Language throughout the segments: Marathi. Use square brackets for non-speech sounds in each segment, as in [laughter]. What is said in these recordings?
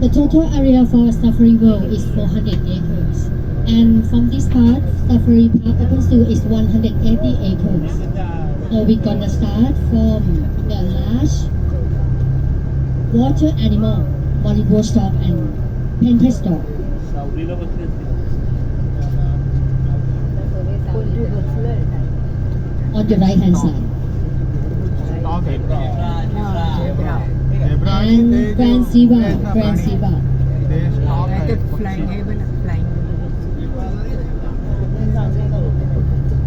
The total area for Safari World is 400 acres. And from this part, Safari Park Open Zoo is 180 acres. So we're gonna start from the large water animal, Vladivostok and Pentastok. On the right hand side. And Grand Siva, Grand Siva.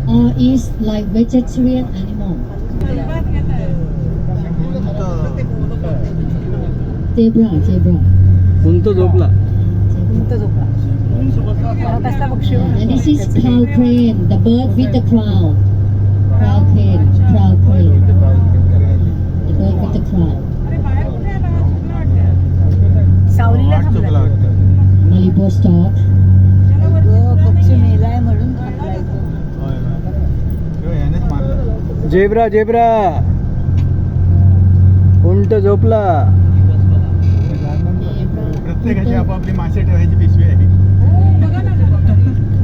Or is like vegetarian animal. Zebra, zebra. उंच झोपला उंच झोपला हा कसला पक्षी And this is crown crane, the bird with the crown. Crown crane, crown crane. The bird with the crown. सावलीला वाट चुकला थांबला वाटतं. Malibu stock. पक्षी मेलाय म्हणून जेब्रा जेब्रा उंट झोपला प्रत्येकाची आपापली मासे ठेवायची पिशवी आहे.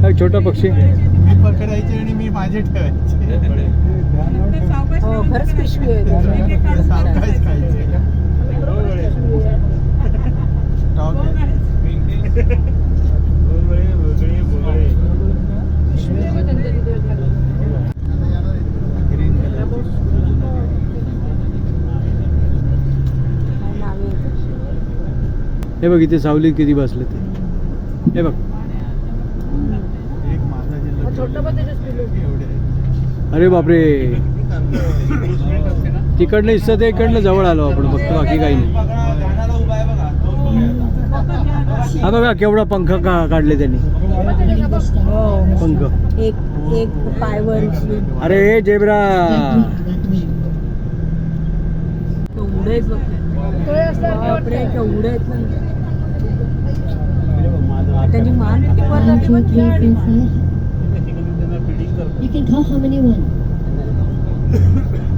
हा छोटा पक्षी. मी पकडायचे आणि मी माझे ठेवायचे. हो सावकाश खायचे स्टॉक आहे ग्रीन कलरची नाव येतं. हे बघ इथे सावलीत किती बसले ते. हे बघ. अरे बापरे. तिकडनं इथं ते इकडनं जवळ आलो आपण फक्त बाकी काही नाही. हा बघा केवढा पंख का काढले त्यांनी. हो पंख. एक एक पायवर उचलून अरे जेब्रा. केवढे बघ. बापरे केवढे Then you one two, three, four, five. You can count how many one. [coughs] [coughs]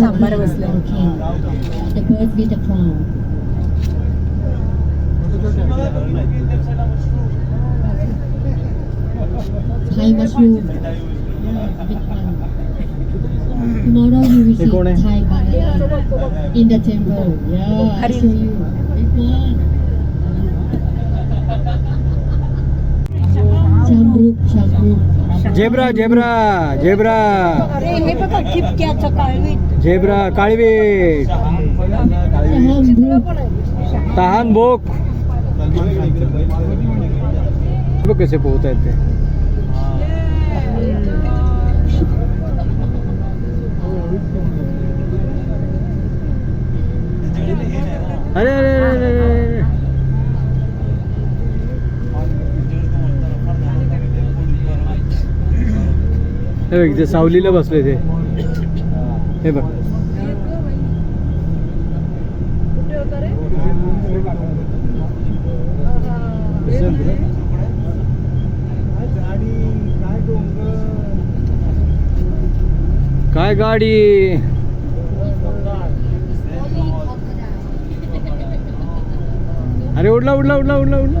Sambar ബസ്സിലെ The bird with the crown. Thai mushroom. Tomorrow you will see Thai banana in the temple. Yeah, I show you. Big one. Zebra zebra अरे हे बघा ठिपक्याचं काळवीट. जेब्रा काळवीट. तहान भोक बघ कसे पोहत आहेत ते. अरे अरे अरे अरे अरे अरे. हे बघ ते सावलीला बसले ते. हे बघ. काय गाडी? अरे उडला उडला उडला उडला उडला.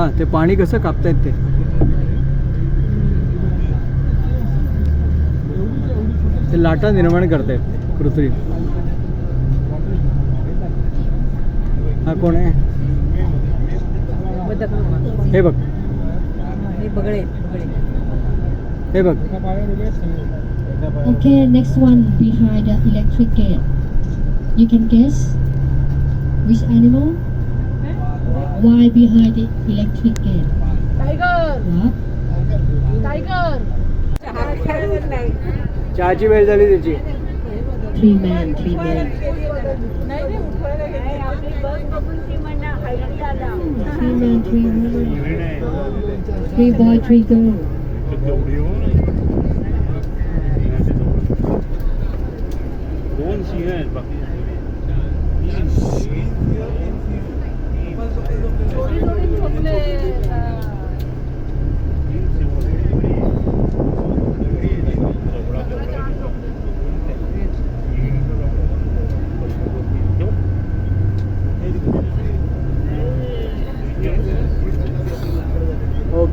हा ते पाणी कसं कापतायत ते? ते लाटा निर्माण करतायत कृत्रिम. हा कोण आहे? हे बघ. हे बघ. Okay next one behind the electric gate you can guess which animal Why behind the electric gate? What? चहाची वेळ झाली त्याची Three men, three men. Three men, three women. Three boy, three girl. दोन सिंह आहेत बाकी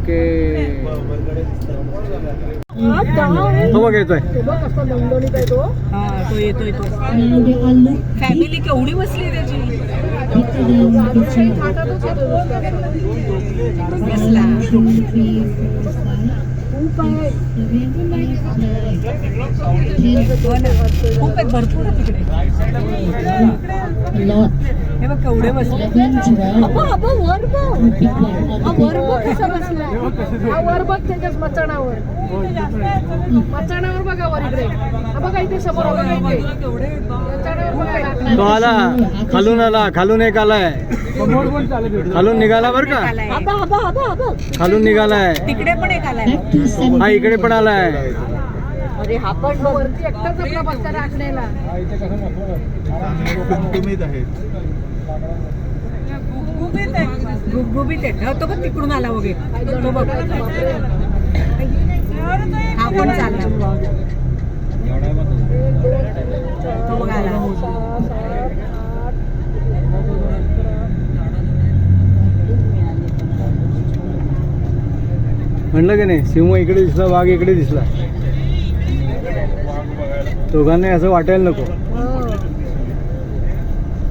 Okay. हो बघ येतोय हा तो येतोय तो फॅमिली केवढी बसली त्याची. हो खूप आहेत भरपूर आहे तिकडे. हे बघ केवढे बसले. अबा वर बघ. हा वर बघ bed. कसा बसला. हा वर बघ त्याच्याच मचाणावर. मचाणावर बघा वर इकडे. हा बघा इथे समोर बघा. इथे. तो आला. खालून आला. खालून एक आलाय. खालून निघाला बर का? खालून निघालाय. तिकडे पण एक आलाय. हा इकडे पण आलाय. अरे हा पण वरती एकटाच आपला राखण्याला आहेत. गुबगुबीत आहे हा, तो पण तिकडून आला वगैरे. तो बघ. हा पण चालला. तो बघ आला. म्हणलं की नाही सिंह इकडे दिसला वाघ इकडे दिसला. दोघांना असं वाटायला नको.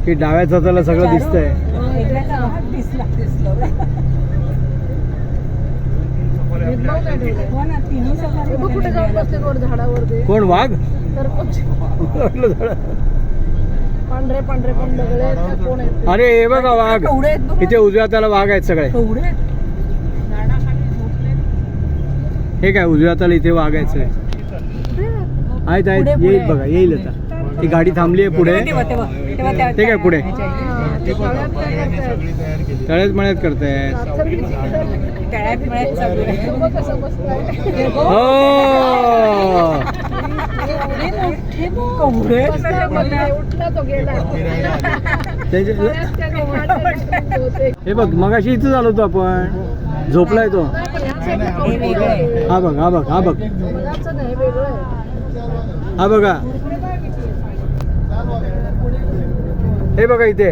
की डाव्या हाताला सगळं दिसतंय. कोण वाघ. पांढरे पांढरे पण कोण अरे हे बघा वाघ. इथे उजव्या हाताला वाघ आहेत सगळे. हे काय उजव्या हाताला इथे वाघ आहेत सगळे. आहेत आहेत. येईल बघा येईल आता. ती गाडी थांबली आहे पुढे. ते काय पुढे? तळ्यात मळ्यात करतायत. हो. हे बघ मगाशी इथं आलो होतो आपण. झोपलाय तो. हे. हा बघ हा बघ हा बघ. हा बघा. हे बघा इथे.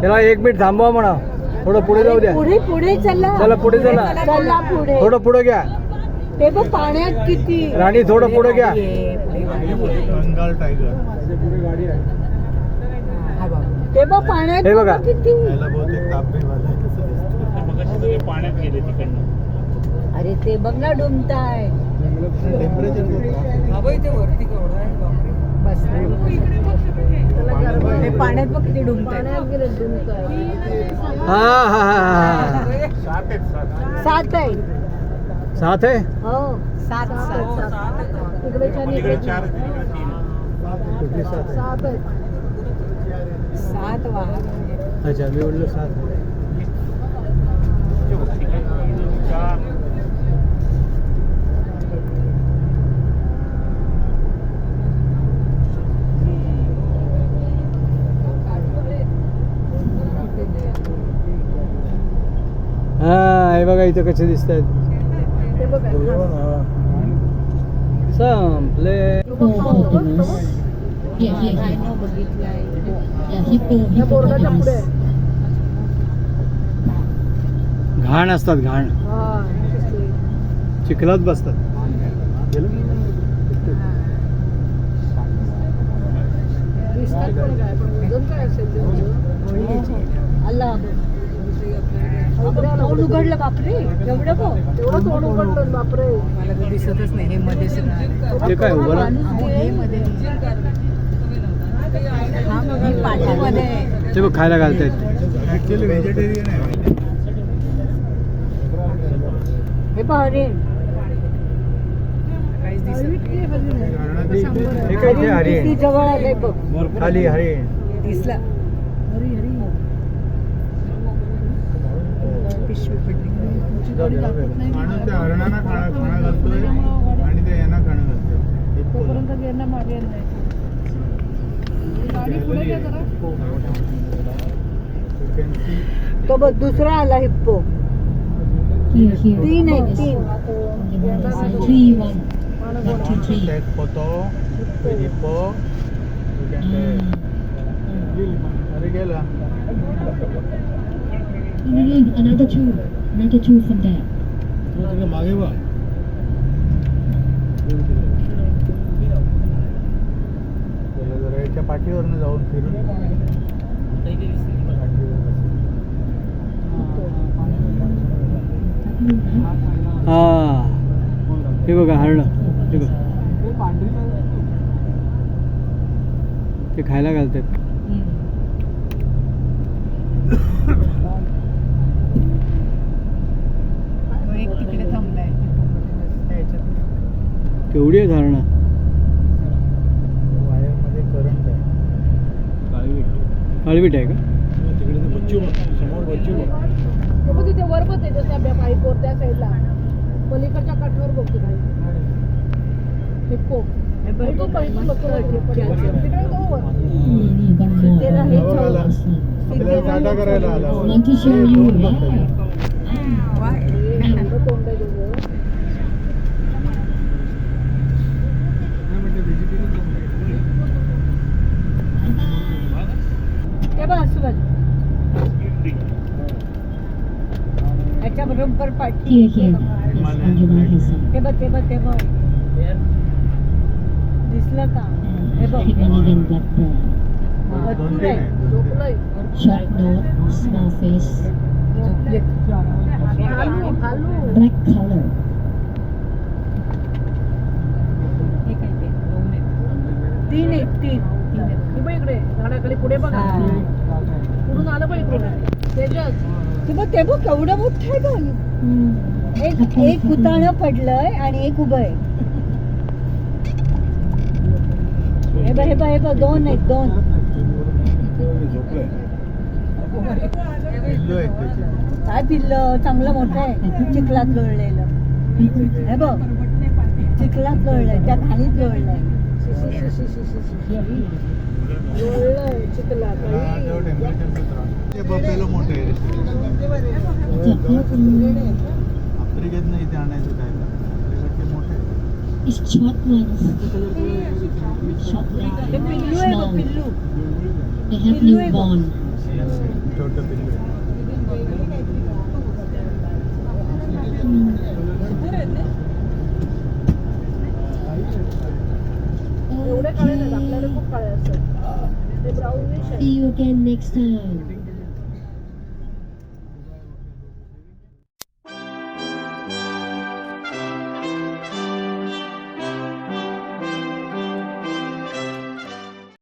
त्याला एक मिनिट थांबवा म्हणा. थोडं पुढे जाऊ द्या. पुढे पुढे चला. चला पुढे चला. चला पुढे. थोडं पुढे घ्या. ते बघ पाण्यात किती राणी थोडं पुढे घ्या. बंगाल टायगर हा बघ. ते बघ पाण्यात हे बघा. किती पाण्यात गेले तिकडनं. अरे ते बघ ना डुमताय. टेम्परेचर बस पाण्यात बघ किती डुमताय हा हा हा हा. सात आहेत सात सात आहे? आहे हो. सात सात सात. इकडे चार सात आहे सात वाहन अच्छा मी म्हणलं सात आहे चार हा हे बघा इथं कसे दिसत आहेत संपले. घाण असतात घाण. हा चिखलात बसतात. अल्ला तोंड उघडलं बापरे. एवढं बघ तेवढं तोंड उघडलं बापरे. मला तर दिसतच नाही हे. ते काय हे मध्ये. हा पाठीमध्ये आहे. ते बघ खायला घालतायत. हे पहा हरिण काहीच दिसत इतकी हरिण आहे. शंभर आहे. हे हरिण जवळ आलंय बघ खाली हरिण दिसला. हरी हरी पिशवी पडली तुमची गाडी दाखवत नाही माणूस त्या हरणांना खाणं खाणं घालतोय आणि ते यांना खाणं घालतोय. तोपर्यंत यांना मागे नाही. गाडी पुढे घ्या जरा. तो बघ दुसरा आला हिप्पो. तीन आहे तीन. Hippo Ah. अरे गेला. No, no, no, another two. Another two from there. याच्या पाठीवरनं जाऊन फिरून. हा हे बघा हरण हे बघ ते खायला घालतात तो एक तिकडे थांबलाय त्याच्यात. केवढी आहेत हरणं वायरमध्ये करंट आहे. काळवीट. आहे का? तिकडे ते बच्चू समोर बच्चू ते बघ तिथे वर बघ त्याच्या त्या पाईपवर त्या साईडला पलीकडच्या काठावर बघतो भाई हिप्पो. हे बघ, तो पाईप बघतो मस्त ठिपक्याचं. तिकडे तो वर Hmm, hmm, one more. त्याला हे हो, आला. Awesome. आपल्याला टाटा करायला आला Want to show you? Wow. एवढं तोंड आहे त्याचं. ते बघ अस्वल याच्या बरोबर पाठी Here, here. Yes, Anjuna has some. ते बघ ते बघ ते बघ दिसलं का हे And बघ Himalayan black bear. दोन भरपूर तीन आहे Short nose, small face, झोपले. भालू भालू black color. हे काय ते? दोन आहेत. तीन आहेत तीन तीन आहेत. हे बघ इकडे झाडाखाली पुढे बघा हा. पुढून आलं बघ इकडे त्याच्यात ते बघ ते बघ केवढं मोठं आहे गं. एक एक कुताणं पडलंय आणि एक उभं आहे. हे बघ हे बघ हे बघ दोन आहेत दोन. काय पिल्लं? चांगलं मोठं आहे. चिखलात लोळलेलं. हे बघ. चिखलात लोळलंय त्या घाणीत लोळलंय. लोळलंय चिखलात. हा, ते बफेलो मोठे आहे आफ्रिकेत नाही इथे आणायचं काय? मोठे ते. छोटं पिल्लू ते आहे. See you again next time.